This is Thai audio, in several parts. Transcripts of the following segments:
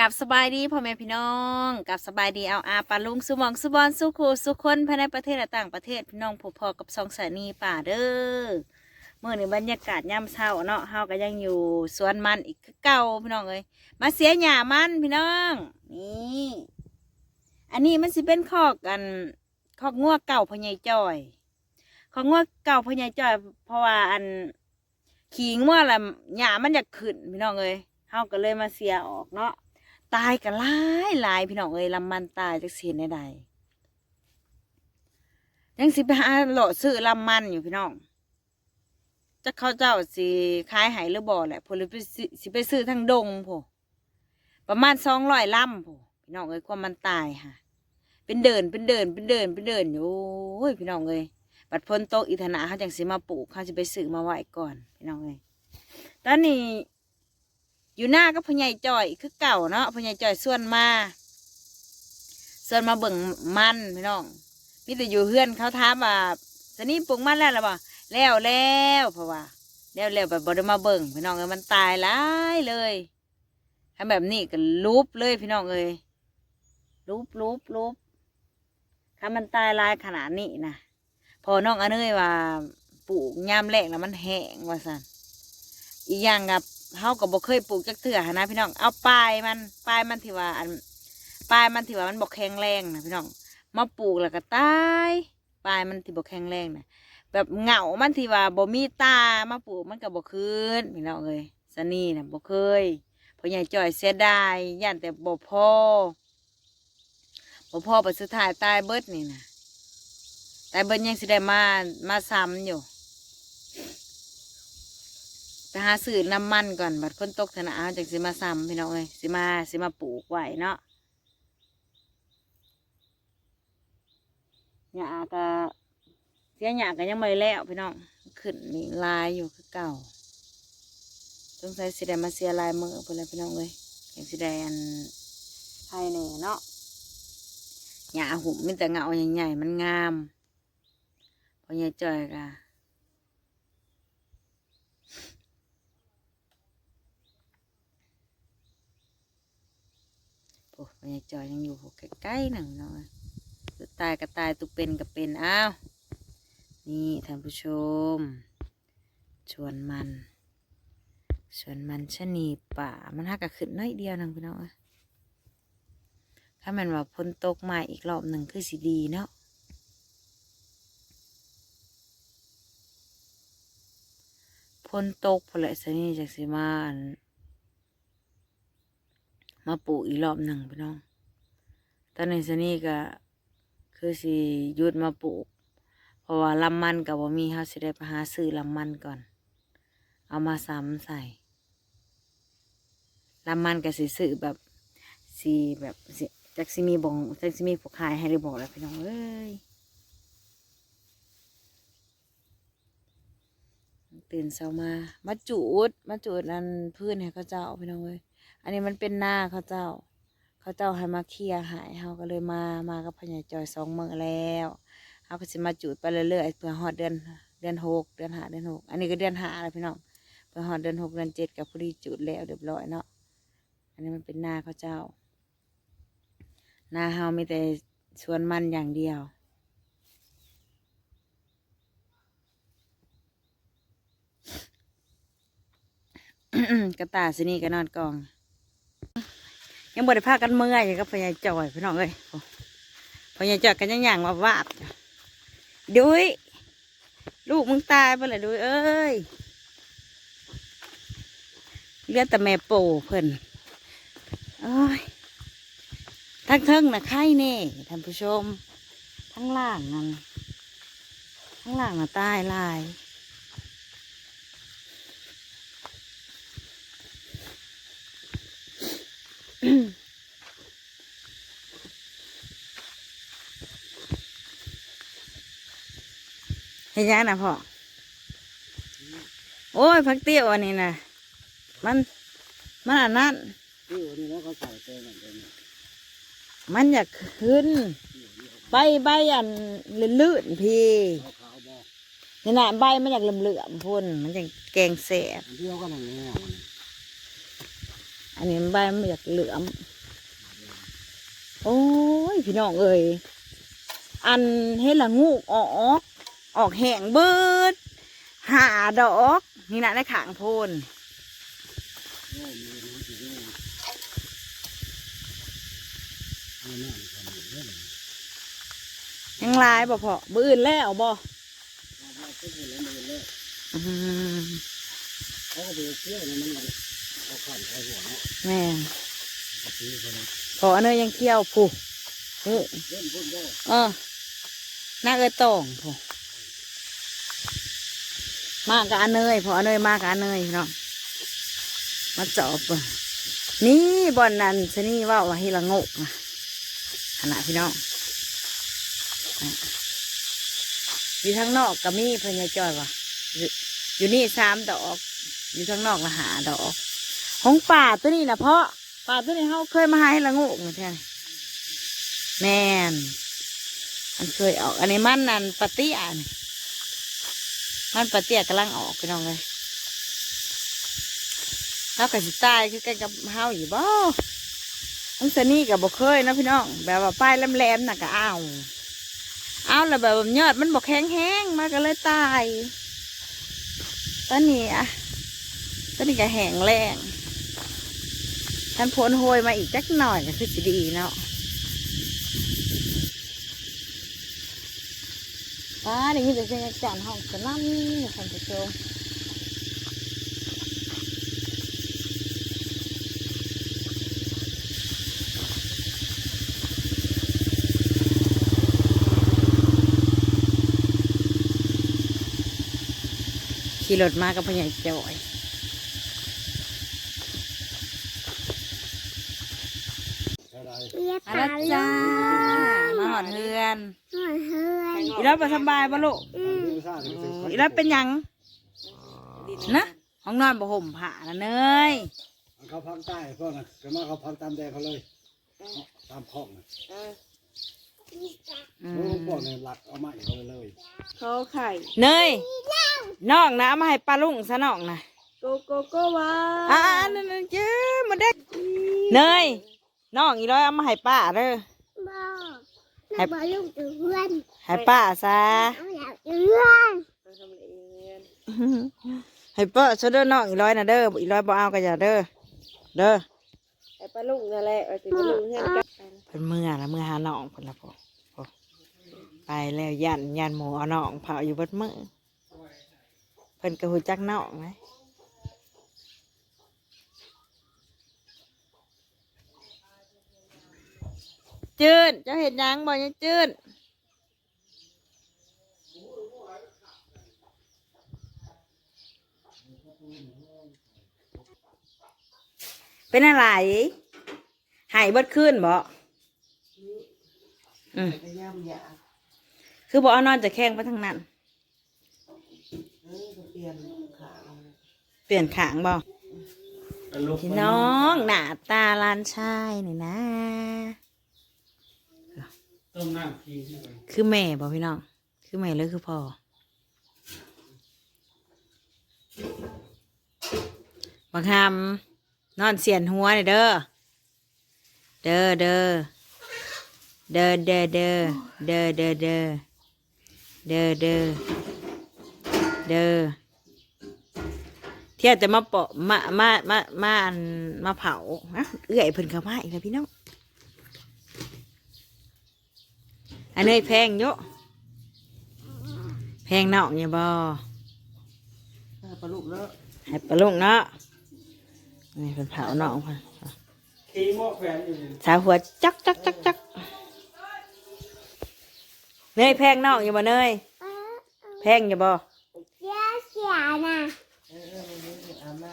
กับสบายดีพ่อแม่พี่น้องกับสบายดีเอาอาปาลุงสุมองสุบอนสุขูสุคนภายในประเทศและต่างประเทศพี่น้องผูพอกับสองสานีป่าเด้อเมื่อนี้บรรยากาศย่ำเช้าเนาะเฮาก็ยังอยู่สวนมันอีกคือเก่าพี่น้องเอ้ยมาเสียหญ้ามันพี่น้องนี่อันนี้มันสิเป็นคอกกันคอกงัวเก่าพ่อใหญ่จ้อยคอกงัวเก่าพ่อใหญ่จ้อย เพราะว่าอันขี่งัวละหญ้ามันอยากขึ้นพี่น้องเอ้ยเฮาก็เลยมาเสียออกเนาะ ตายกันหลายหลายพี่น้องเอ้ยลำมันตายจากเสียในใดยังสิไปหาหลดซื้อลำมันอยู่พี่น้องจะเขาเจ้าสิขายหายหรือบ่อแหละพลไปซื้อสิไปซื้อทางดงพอประมาณสองร้อยลำพอพี่น้องเอ้ยความมันตายค่ะ เป็นเดินเป็นเดินเป็นเดินเป็นเดินอยู่โอ้ยพี่น้องเอ้ยบัดพ้นโตอิธนาเขาจังสิมาปลูกเขาจะไปซื้อมาไหวก่อนพี่น้องเอ้ยตอนนี้ อยู่หน้าก็พญายจ่อยคือเก่าเนาะพญายจ่อยส่วนมาส่วนมาเบิ่งมันพี่น้องมีแต่อยู่เฮือนเขาถามว่าสนี่ปลูกมันแล้วหรือเปล่าแล้วแล้วเพราะว่า แล้วแล้วแบบบ่ได้มาเบิ่งพี่น้องเอ้ยมันตายหลายเลยทำแบบนี้ก็รูปเลยพี่น้องเอ้ยรูปรูปรูปถ้ามันตายลายขนาดนี้นะพอน้องอเนยว่าปลูกยามแรกแล้วมันแห้งว่าสันอีกอย่างกับ เฮาก็บ่เคยปลูกจักเถื่อหนนะพี่น้อง เอาปลายมันปลายมันที่ว่าอันปลายมันที่ว่ามันบ่แข็งแรงนะพี่น้อง มาปลูกแล้วก็ตายปลายมันที่บ่แข็งแรงนะแบบเหงามันที่ว่าบ่มีตามาปลูกมันก็บ่คืนพี่น้องเอ้ยสนี่น่ะบ่เคยพ่อใหญ่จ่อยเสียดายย่านแต่บ่พอบ่พอปัสุดท้ายตายเบิดนี่นะตายเบิดยังสิได้มามาซ้ำอยู่ หาซื้อน้ำมันก่อนบัดพ้นตกธนาเอาจากสิมาซ้ำพี่น้องเอ้ยสิมาสิมาปลูกไว้เนาะหญ้าก็เสียหญ้าก็ยังไม่แล้วพี่น้องขึ้นนี่ลายอยู่คือเก่าสงสัยสิได้มาเสียลายมือเพื่อนแหละพี่น้องเอ้ยอย่างสิได้อันภายในเนาะหญ้าหุ่มมีแต่เงาใหญ่ๆมันงามพอใหญ่จ่อยกะ โอ้พญาจอยยังอยู่ใกล้ๆหนังเนาะตุตายก็ตายตุเป็นก็เป็นอ้าวนี่ท่านผู้ชม ชวนมัน ชวนมันชะนีป่ามันหักกะขึ้นน้อยเดียวนังพี่น้องเอ้ยถ้ามันว่าพ้นตกมาอีกรอบหนึ่งคือสิดีเนาะพ้นตกพอแหละสนีจากสิมาน มาปลูกอีกรอบหนึ่งพี่น้องตอนนี้สนี่ก็คือสิยุดมาปลูก เพราะว่าลำมันกับว่ามีเขาสิได้ไปหาซื้อลำมันก่อน เอามาซ้ำใส่ลำมันกับสิซื้อแบบสีแบบสิจากสิมีบงจากสิมีผูกขายให้หรือบอกแล้วพี่น้องเอ้ยตื่นเช้ามา มาจูด มาจูดนั่นพื้นให้เขาเจ้าพี่น้องเอ้ย อันนี้มันเป็นหน้าเขาเจ้า เขาเจ้าให้มาเคลียร์หายเฮาก็เลยมามากับพญาจอยสองเมื้อแล้วเฮาก็สิมาจุดไปเรื่อยๆเพื่อฮอดเดือนเดือนหกเดือนห้าเดือนหกอันนี้ก็เดือนห้าแล้วพี่น้องเพื่อฮอดเดือนหกเดือนเจ็ดกับพอดีจุดแล้วเรียบร้อยเนาะอันนี้มันเป็นหน้าเขาเจ้า หน้าเฮามีแต่สวนมันอย่างเดียวกระตายสินี่ก็นอนกอง ยังบ่ได้พากันเมื่อยกับพญายจอยพี่น้องเอ้ยพญายจอยกันยังย่างมาวาบจ้ะดุยลูกมึงตายไปเลยดุยเอ้ยเรียกแต่แม่โป่เพิ่นโอ้ยทั้งเทิงนะไข่เน่ท่านผู้ชม ทั้งล่างนั่นทั้งล่างน่ะตายลาย เห็นยังนะพ่อ โอ้ยพักเตี้ยวอันนี้นะมัน มันอันนั้นที่วันนี้แล้วเขาใส่เต็มเหมือนกันมันอยากขึ้น ใบใบอันลื่นๆพี่ขาวขาวบอกนี่นะใบมันอยากเหลื่อมๆพุ่นมันจะแกงแสบอันที่เขาก็นั่งแง่มัน อันนี้ใบมันอยากเหลือมโอ้ยพี่น้องเอ้ยอันเฮ็ดละงูออกออกแห้งเบิดหาดอกนี่นะในขางโพนโอ้มีน้ำสีโยงเอาหน้ามันทำอย่างลายบ่พอมืออื่นแล้วบ่เอามาขึ้นไปแล้วมันเลยอืมเขาก็ไปเที่ยวเนี่ยมัน แม่นขาเนาะพออันเนยยังเคี่ยวผู้เออเล่นพุ่นได้เออน่าเอ้ยตองผู้มากันเนยพออันเนยมากันเนยพี่น้องมาจอบนี่บอนนั้นชนี่ว่าว่าให้ละโงกขนาดพี่น้องอยู่ทางนอกก็มีพญาจอยว่ะอยู่อยู่นี่สามดอก อยู่ทางนอกละหาดอก ของป่าตัวนี้นะเพราะป่าตัวนี้เขาเคยมาหาให้ละงกเหมือนกันแมนมันเคยออก อันนี้มันนันปะเตี้ยนี่มันปะเตี้ยกำลังออกไปน้องเลยแล้วก็สิตายคือกันกับเฮาอยู่บ่ทั้งสนี่กับบ่เคยนะพี่น้อง แบบว่าป้ายแหลมๆน่ะก็เอาเอาแล้วแบบยอดมันบอกแข็งแห้งๆมันก็เลยตายตอนนี้อะตอนนี้ก็แห้งแรง ท่านพ้นโหยมาอีกจักหน่อยก็คือสิดีเนาะว้านี่มีแต่เสียงจานห้องสนั่นท่านผู้ชมขี่รถมากับพ่อใหญ่จอย ใช่ได้ เรียก มาตาแล้วลูจ้า มาหอดเฮือนหน่อยเฮ้ยอีรับไปสบายปะลูกอืมดูซ่าเลยสิอีรับเป็นหยังนะห้องนอนบ่ห่มผ้านะเนยเขาพักใต้พวกน่ะก็มาเขาพักตามแดงเขาเลย ตามคลองน่ะอืโอ้มพวกเนี่ยหลักเอามาอีกเขาเลยเขาไข่เนยน้องนะเอามาให้ป้าลุงซะน้องนะโกโกโกวาอ่านั่นๆเจ้ามาเด็กเนย น้องอีร้อยเอามาให้ป้าเด้อบอกเราบอกลูกอยู่เพื่อนให้ป้าซะเอาอยากอยู่เพื่อนไปทำเองเงินให้ป้าซะเด้อน้องอีร้อยนะเด้ออีร้อยบ่เอาก็อย่าเด้อเด้อไอ้ปลาลุงนั่นแหละไอ้ติปลาลุงเงินกันเพิ่นเมื่อละเมื่อหาน้องเพิ่นละพอพอไปแล้วยันยันหมูเอาน้องเผาอยู่เบิดมือเพิ่นก็หูจักน้องไหม จืดเจะเห็นยังบ่ยังจืดเป็นอะไรหายเบิดขึ้นบ่อืมไปย่ำยาคือบอกเอานอนจะแข้งไปทางนั้นเออก็เปลี่ยนขาเปลี่ยนขางบ่พี่น้องหน้าตาลานชายนี่นะ ต้มน้ำพีที่ไปคือแม่บ่พี่น้อง คือแม่หรือคือพ่อ บังคำนอนเสียนหัวนี่เด้อ เด้อเด้อ เด้อเด้อเด้อ เด้อเด้อเด้อ เด้อเด้อ เด้อ เที่ยวจะมาเปาะมา มา มา มาอันมาเผาอะเอื้อยเพิ่นเข้ามาอีกแล้วพี่น้อง อันนี้แพงเยอะแพงนอกเนี่ยบ่ปลาลุงเนาะให้ปลาลุงเนาะนี่เป็นเผานอกเพิ่นขี้หม้อแฟนอยู่นี่สาวหัวจักจักจักจักเนยแพงนอกอยู่บ่เนยเออแพงอยู่บ่เสียเสียนะเออเออเอออาบน้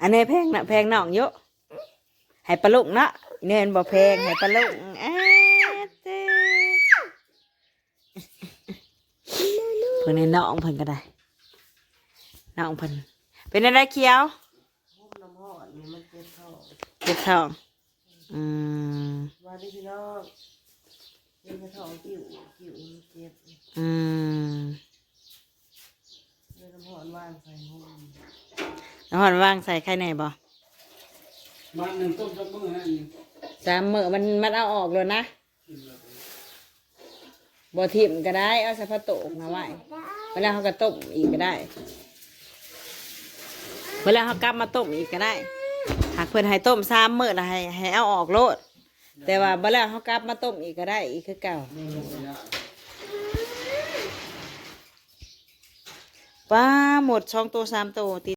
อันนี้แพงนะแพงนอกเยอะให้ปลาลุงเนาะเนยมันบ่แพงให้ปลาลุงอ้าเจ้เพิ่นในน้องเพิ่นก็ได้น้องเพิ่นเป็นอะไรเขียวำพุ่มน้ำหอดนี่มันเจ็บท้องเจ็บท้องอืมว่าดิพี่น้องเจ็บท้องกิ่วกิ่วมันเจ็บอืมเลยน้ำหอดว่างใส่หุ่มน้ำหอนว่างใส่ไข่ในบ่มาหนึ่งต้มจับมือนะนี่สามมื้อมันมันเอาออกแล้วนะ บ่ทิ่มก็ได้ เอาส่ผ้าโตกนะไว้เวลาเขาก็ต้มอีกก็ได้ เวลาเขากลับมาต้มอีกก็ได้ หากเพิ่นให้ต้มสามมื้อล้วให้ให้เอาออกโลด แต่ว่าเวลาเขากลับมาต้มอีกก็ได้ อีกคือเก่าป้าหมดช่องตัวสามตัวติด